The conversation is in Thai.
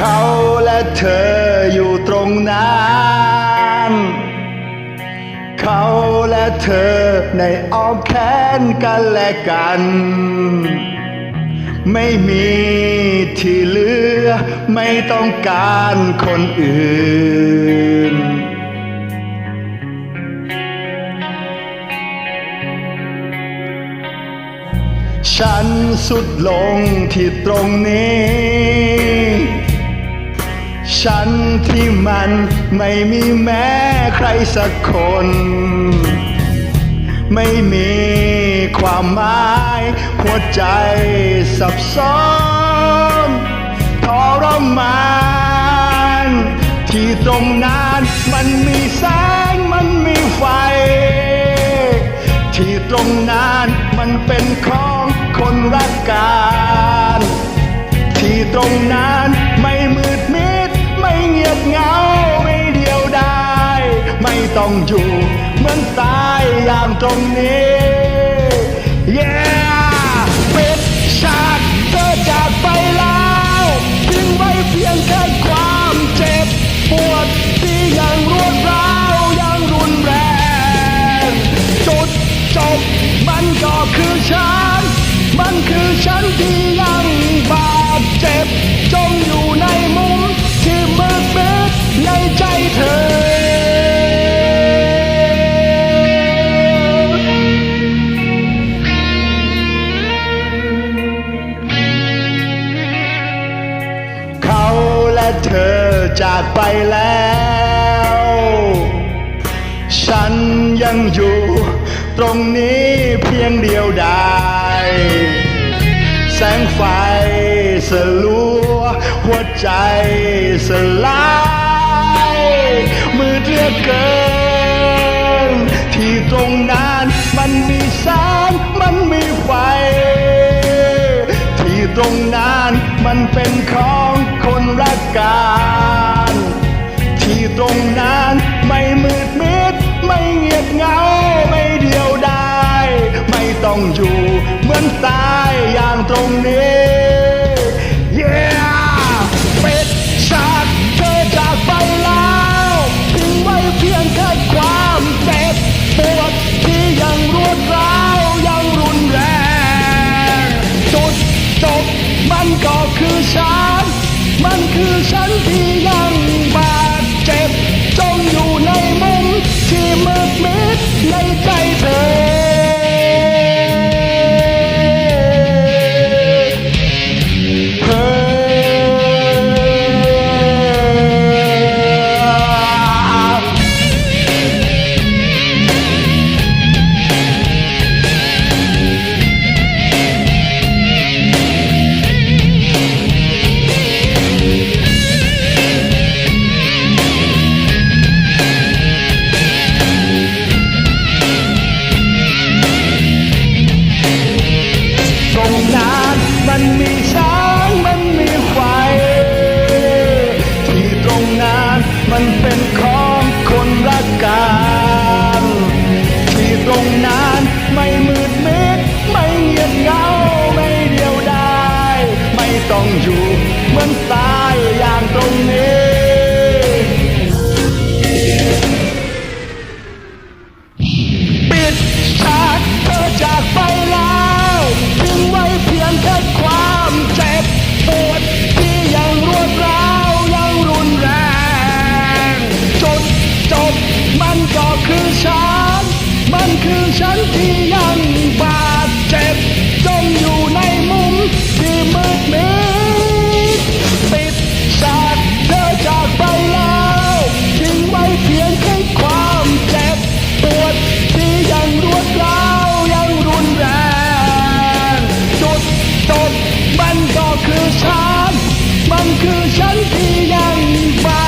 ขาและเธออยู่ตรงนั้นเขาและเธอในอ้อมแขนกันและกัน ไม่มีที่เหลือ ไม่ต้องการคนอื่นฉันสุดลงที่ตรงนี้ ฉันที่มันไม่มีแม้ใครสักคน ไม่มีความหมายหัวใจสับสนทรมาน ที่ตรงนั้นมันมีแสงมันมีไฟ ที่ตรงนั้นมันเป็นของคนรักกัน ที่ตรงนั้น ต้องอยู่ เหมือนตายอย่างตรงนี้ จากไปแล้ว ฉันยังอยู่ตรงนี้เพียงเดียวดายแสงไฟสลัว หัวใจสลายมือเรือเกิน ที่ตรงนั้นมันมีแสงมันมีไฟ ที่ตรงนั้นมันเป็นของคนรักกัน ตรงนั้น ไม่มืดมิด ไม่เงียบเหงา ไม่เดียวดาย ไม่ต้องอยู่เหมือนตายอย่างตรงนี้ มันเป็นของ ก็คือฉัน มันคือฉันที่ยังบาดเจ็บจมอยู่ในมุมที่มืดมิดปิดฉากเธอจากไปแล้วทิ้งไว้เพียงแค่ความเจ็บปวดที่ยังรวดร้าวยังรุนแรงจุดจบมันก็คือฉัน มันคือฉันที่ยังบาด